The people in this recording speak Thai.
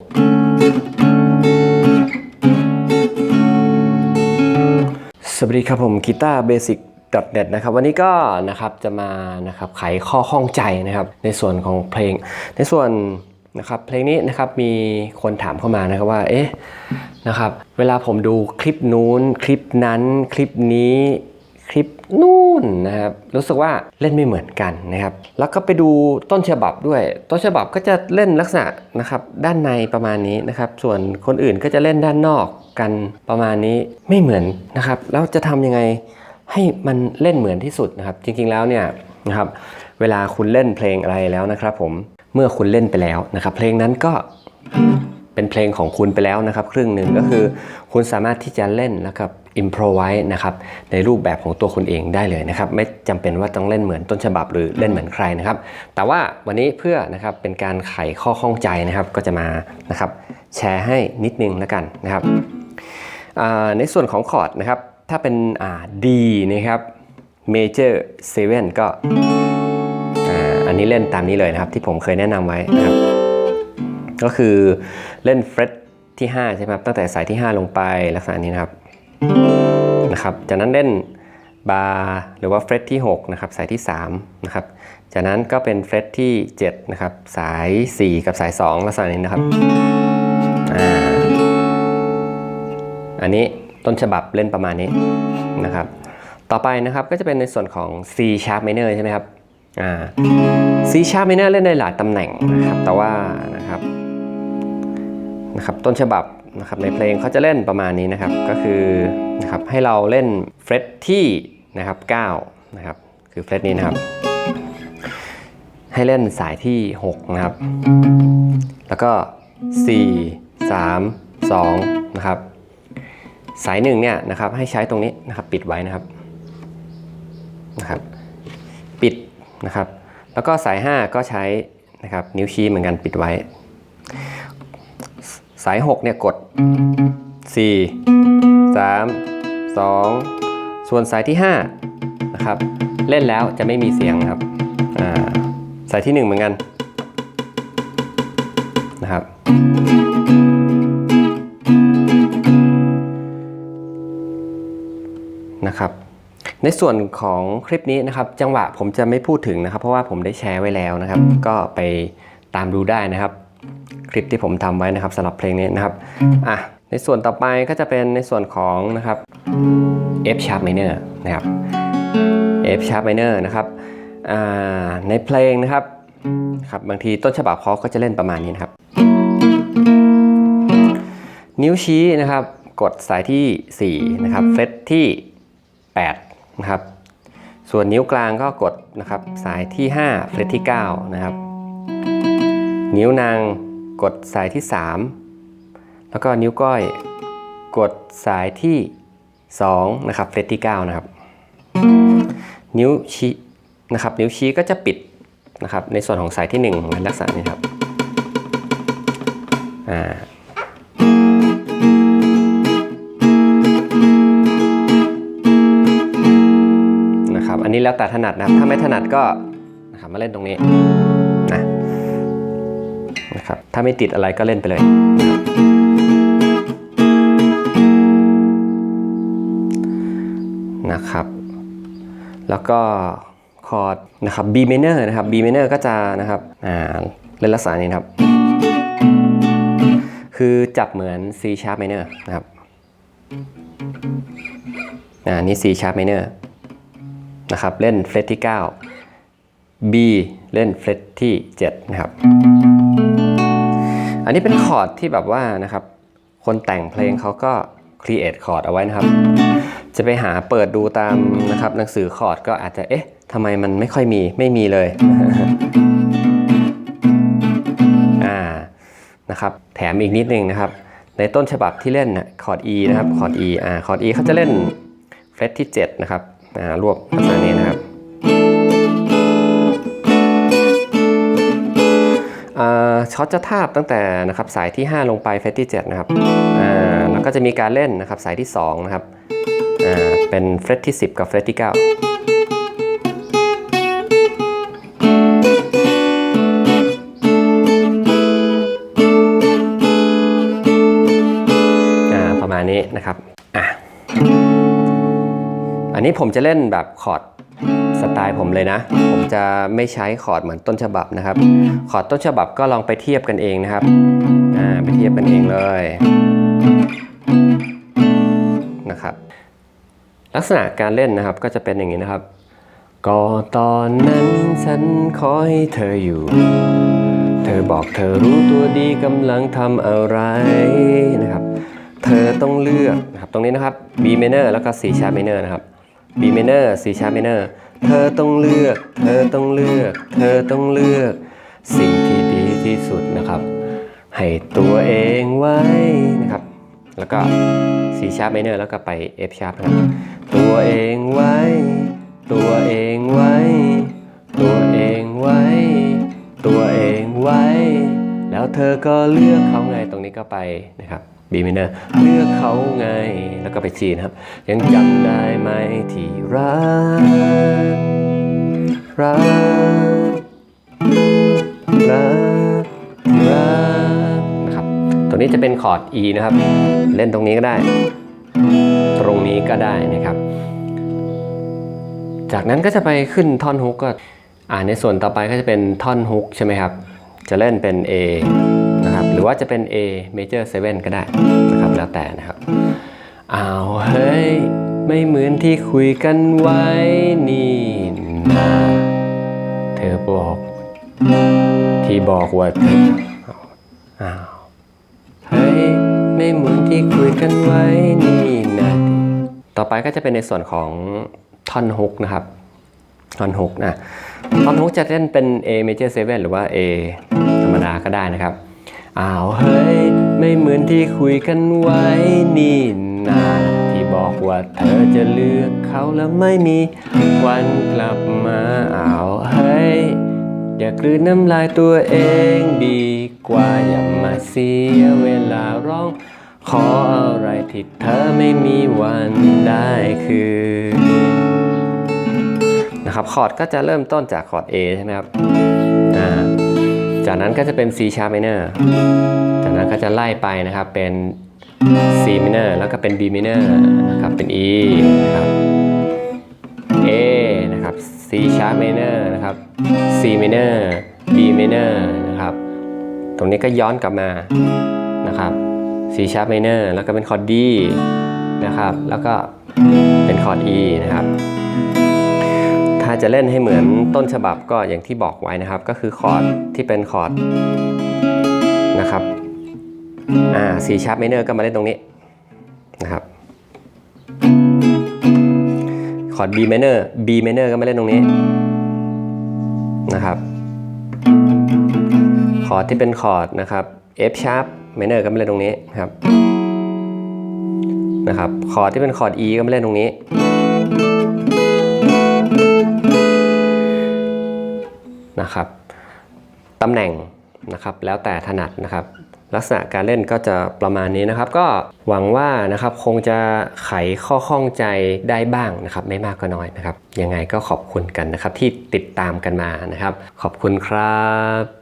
สวัสดีครับผมกีตาร์เบสิก .net นะครับวันนี้ก็นะครับจะมานะครับไขข้อข้องใจนะครับในส่วนของเพลง ในส่วนนะครับเพลงนี้นะครับมีคนถามเข้ามานะครับว่าเอ๊ะนะครับเวลาผมดูคลิปนู้นคลิปนั้นคลิปนี้ นู่นนะครับรู้สึกว่าเล่นไม่เหมือนกันนะครับ แล้วก็ไปดูต้นฉบับด้วย ต้นฉบับก็จะเล่นลักษณะนะครับด้านในประมาณนี้นะครับ ส่วนคนอื่นก็จะเล่นด้านนอกกันประมาณนี้ไม่เหมือนนะครับ แล้วจะทำยังไงให้มันเล่นเหมือนที่สุดนะครับ จริงๆแล้วเนี่ยนะครับเวลาคุณเล่นเพลงอะไรแล้วนะครับ ผมเมื่อคุณเล่นไปแล้วนะครับ เพลงนั้นก็ เป็นเพลงของคุณไปแล้วนะครับ ครึ่งหนึ่งก็คือคุณสามารถที่จะเล่นแล้วกับอิมพรไว้นะครับในรูปแบบของตัวคุณเองได้เลยนะครับ ไม่จำเป็นว่าต้องเล่นเหมือนต้นฉบับหรือเล่นเหมือนใครนะครับ แต่ว่าวันนี้เพื่อนะครับเป็นการไขข้อข้องใจนะครับ ก็จะมานะครับแชร์ให้นิดนึงแล้วกันนะครับในส่วนของคอร์ดนะครับ ถ้าเป็นอ่า D นะครับ Major 7ก็อ่าอันนี้เล่นตามนี้เลยนะครับ ที่ผมเคยแนะนำไว้นะครับ ก็คือเล่นเฟรตที่ 5 ใช่ไหมครับ ตั้งแต่สายที่ 5 ลงไปลักษณะนี้นะครับนะครับ จากนั้นเล่นบาร์หรือว่าเฟรตที่6นะครับสายที่3นะครับจากนั้นก็เป็นเฟรตที่7นะครับสาย 4 กับสาย 2 ลักษณะนี้นะครับอ่าอันนี้ต้นฉบับเล่นประมาณนี้นะครับ ต่อไปนะครับก็จะเป็นในส่วนของ C sharp minor ใช่ไหมครับอ่า C sharp minor เล่นได้หลายตำแหน่งนะครับแต่ว่านะครับ นะครับต้นฉบับนะครับในเพลงเขาจะเล่นประมาณนี้นะครับก็คือนะครับให้เราเล่นเฟรตที่นะครับ9นะครับคือเฟรตนี้นะครับ ให้เล่นสายที่ 6 นะครับ แล้วก็ 4 3 2นะครับสายหนึ่งเนี่ยนะครับให้ใช้ตรงนี้นะครับปิดไว้นะครับนะครับปิดนะครับ แล้วก็สาย 5 ก็ใช้นะครับนิ้วชี้เหมือนกันปิดไว้าย6เนี่ยกด 4 3 2 ส่วนสายที่5นะครับเล่นแล้วจะไม่มีเสียงครับาสายที่ 1 เหมือนกันนะครับนะครับ ในส่วนของคลิปนี้นะครับ จังหวะผมจะไม่พูดถึงนะครับ เพราะว่าผมได้แชร์ไว้แล้วนะครับ ก็ไปตามดูได้นะครับ คลิปที่ผมทำไว้นะครับสำหรับเพลงนี้นะครับอะในส่วนต่อไปก็จะเป็นในส่วนของนะครับ F sharp minor นะครับ F sharp minor นะครับอ่าในเพลงนะครับครับบางทีต้นฉบับเขาก็จะเล่นประมาณนี้นะครับ นิ้วชี้นะครับ กดสายที่ 4 นะครับเฟรตที่ 8 นะครับ ส่วนนิ้วกลางก็กดนะครับสายที่ 5 เฟรตที่ 9 นะครับ นิ้วนาง กดสายที่ 3 แล้วก็นิ้วก้อยกดสายที่ 2 นะครับเฟรตที่ 9 นะครับ นิ้วชี้นะครับ นิ้วชี้ก็จะปิดนะครับ ในส่วนของสายที่1ในลักษณะนี้ครับอ่านะครับ อันนี้แล้วแต่ถนัดนะครับ ถ้าไม่ถนัดก็นะครับมาเล่นตรงนี้ นะครับถ้าไม่ติดอะไรก็เล่นไปเลย นะครับ แล้วก็คอร์ดนะครับ B minor นะครับ B minor ก็จะนะครับอ่าเล่นลักษณะนี้นครับ คือจับเหมือน C sharp minor นะครับอ่านี่ C sharp minor นะครับ เล่นเฟรตที่ 9 B เล่นเฟรตที่ 7 นะครับ อันนี้เป็นคอร์ดที่แบบว่านะครับ คนแต่งเพลงเขาก็ create คอร์ดเอาไว้นะครับ จะไปหาเปิดดูตามนะครับหนังสือคอร์ดก็อาจจะเอ๊ะทำไมมันไม่ค่อยมีไม่มีเลยอ่านะครับ แถมอีกนิดนึงนะครับ ในต้นฉบับที่เล่นคอร์ด E นะครับคอร์ด E อ่าคอร์ด E เขาจะเล่นเฟรตที่ 7 นะครับอ่ารวบลักษณะนี้นะครับ ช็อตจะทาบตั้งแต่นะครับสายที่ 5 ลงไปเฟสที่7นะครับแล้วก็จะมีการเล่นนะครับสายที่2นะครับเป็นเฟสที่ 10 กับเฟสที่ 9นี้นะครับออันนี้ผมจะเล่นแบบคอร์ด ตล์ผมเลยนะ ผมจะไม่ใช้คอร์ดเหมือนต้นฉบับนะครับ คอร์ดต้นฉบับก็ลองไปเทียบกันเองนะครับอ่าไปเทียบกันเองเลยนะครับ ลักษณะการเล่นนะครับก็จะเป็นอย่างนี้นะครับ ก็ตอนนั้นฉันขอให้เธออยู่ เธอบอกเธอรู้ตัวดีกำลังทำอะไรนะครับ เธอต้องเลือกนะครับตรงนี้นะครับ B minor แล้วก็ C sharp minor นะครับ B minor C sharp minor เธอต้องเลือก เธอต้องเลือก เธอต้องเลือก สิ่งที่ดีที่สุดนะครับ ให้ตัวเองไว้นะครับ แล้วก็ C sharp minor แล้วก็ไป F sharp นะครับตัวเองไว้ ตัวเองไว้ ตัวเองไว้ ตัวเองไว้ แล้วเธอก็เลือกเขาไงตรงนี้ก็ไปนะครับ B minor เลือกเขาไงแล้วก็ไป G นะครับยังจำได้ไหมที่รักรักรักรักนะครับตัวนี้จะเป็นคอร์ด E นะครับ เล่นตรงนี้ก็ได้ ตรงนี้ก็ได้นะครับ จากนั้นก็จะไปขึ้นท่อนฮุกก็อ่าในส่วนต่อไปก็จะเป็นท่อนฮุกใช่ไหมครับ จะเล่นเป็น A นะครับ หรือว่าจะเป็น A major 7 ก็ได้นะครับ แล้วแต่นะครับ อ้าวเฮ้ย ไม่เหมือนที่คุยกันไว้นี่นะเธอบอก ที่บอกว่าเธออ้าวเฮ้ย ไม่เหมือนที่คุยกันไว้นี่นะต่อไปก็จะเป็นในส่วนของท่อนฮุกนะครับท่อนฮุกนะท่อนฮุกจะเล่นเป็น A major 7 หรือว่า A ธรรมดาก็ได้นะครับ อ้าวเฮ้ย ไม่เหมือนที่คุยกันไว้นี่นาที่บอกว่าเธอจะเลือกเขาแล้วไม่มีวันกลับมาอ้าวเฮ้ย อย่ากลืนน้ำลายตัวเองดีกว่าอย่ามาเสียเวลาร้อง ขออะไรที่เธอไม่มีวันได้คือนะครับคอร์ดก็จะเริ่มต้นจากคอร์ด A ใช่ไหมครับอ่า จากนั้นก็จะเป็น C sharp minor จากนั้นก็จะไล่ไปนะครับเป็น C minor แล้วก็เป็น B minor นะครับเป็น E นะครับ A นะครับ C sharp minor นะครับ C minor B minor นะครับ ตรงนี้ก็ย้อนกลับมานะครับ C sharp minor แล้วก็เป็นคอร์ด D นะครับ แล้วก็เป็นคอร์ด E นะครับ จะเล่นให้เหมือนต้นฉบับก็อย่างที่บอกไว้นะครับ ก็คือคอร์ดที่เป็นคอร์ดนะครับอ่า C sharp minor ก็มาเล่นตรงนี้นะครับคอร์ด B minor B minor ก็มาเล่นตรงนี้นะครับคอร์ดที่เป็นคอร์ดนะครับ F sharp minor ก็มาเล่นตรงนี้ครับนะครับคอร์ดที่เป็นคอร์ด E ก็มาเล่นตรงนี้ นะครับตำแหน่งนะครับแล้วแต่ถนัดนะครับ ลักษณะการเล่นก็จะประมาณนี้นะครับ ก็หวังว่านะครับคงจะไขข้อข้องใจได้บ้างนะครับ ไม่มากก็น้อยนะครับ ยังไงก็ขอบคุณกันนะครับที่ติดตามกันมานะครับ ขอบคุณครับ